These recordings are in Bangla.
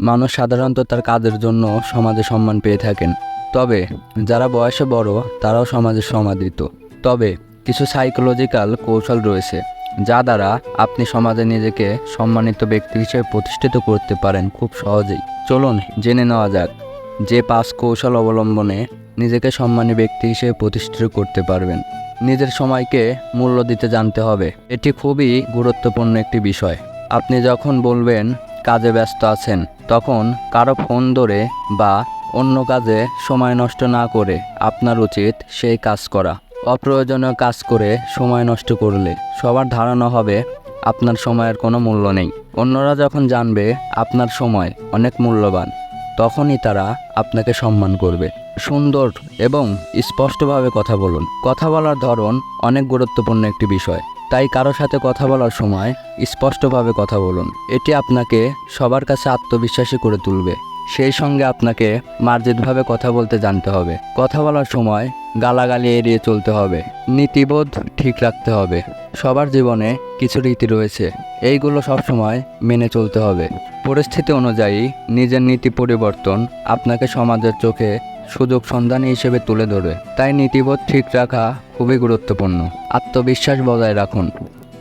মানুষ সাধারণত তার কাজের জন্য সমাজে সম্মান পেয়ে থাকেন। তবে যারা বয়সে বড়, তারাও সমাজে সমাদৃত। তবে কিছু সাইকোলজিক্যাল কৌশল রয়েছে, যা দ্বারা আপনি সমাজে নিজেকে সম্মানিত ব্যক্তি হিসেবে প্রতিষ্ঠিত করতে পারেন খুব সহজেই। চলুন জেনে নেওয়া যাক যে পাঁচ কৌশল অবলম্বনে নিজেকে সম্মানী ব্যক্তি হিসেবে প্রতিষ্ঠিত করতে পারবেন। নিজের সময়কে মূল্য দিতে জানতে হবে। এটি খুবই গুরুত্বপূর্ণ একটি বিষয়। আপনি যখন বলবেন, কাজে ব্যস্ত আছেন তখন কারও ফোন ধরে বা অন্য কাজে সময় নষ্ট না করে আপনার উচিত সেই কাজ করা। অপ্রয়োজনীয় কাজ করে সময় নষ্ট করলে সবার ধারণা হবে আপনার সময়ের কোনো মূল্য নেই। অন্যরা যখন জানবে আপনার সময় অনেক মূল্যবান, তখনই তারা আপনাকে সম্মান করবে। সুন্দর এবং স্পষ্টভাবে কথা বলুন। কথা বলার ধরন অনেক গুরুত্বপূর্ণ একটি বিষয়। তাই কারও সাথে কথা বলার সময় স্পষ্টভাবে কথা বলুন। এটি আপনাকে সবার কাছে আত্মবিশ্বাসী করে তুলবে। সেই সঙ্গে আপনাকে মার্জিতভাবে কথা বলতে জানতে হবে। কথা বলার সময় গালাগালি এড়িয়ে চলতে হবে। নীতিবোধ ঠিক রাখতে হবে। সবার জীবনে কিছু রীতি রয়েছে। এইগুলো সবসময় মেনে চলতে হবে। পরিস্থিতি অনুযায়ী নিজের নীতি পরিবর্তন আপনাকে সমাজের চোখে সুযোগ সন্ধানী হিসেবে তুলে ধরবে। তাই নীতিবোধ ঠিক রাখা খুবই গুরুত্বপূর্ণ। আত্মবিশ্বাস বজায় রাখুন।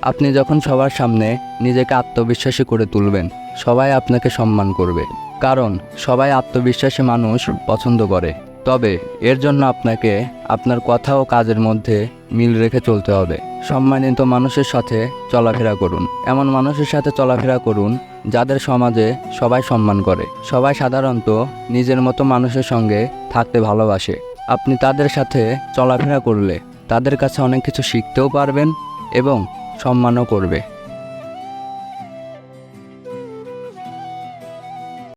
আপনি যখন সবার সামনে নিজেকে আত্মবিশ্বাসী করে তুলবেন, সবাই আপনাকে সম্মান করবে। কারণ সবাই আত্মবিশ্বাসী মানুষ পছন্দ করে। তবে এর জন্য আপনাকে আপনার কথা ও কাজের মধ্যে মিল রেখে চলতে হবে। সম্মানিত মানুষের সাথে চলাফেরা করুন। এমন মানুষের সাথে চলাফেরা করুন যাদের সমাজে সবাই সম্মান করে। সবাই সাধারণত নিজের মতো মানুষের সঙ্গে থাকতে ভালোবাসে। আপনি তাদের সাথে চলাফেরা করলে তাদের কাছে অনেক কিছু শিখতেও পারবেন এবং সম্মানও করবে।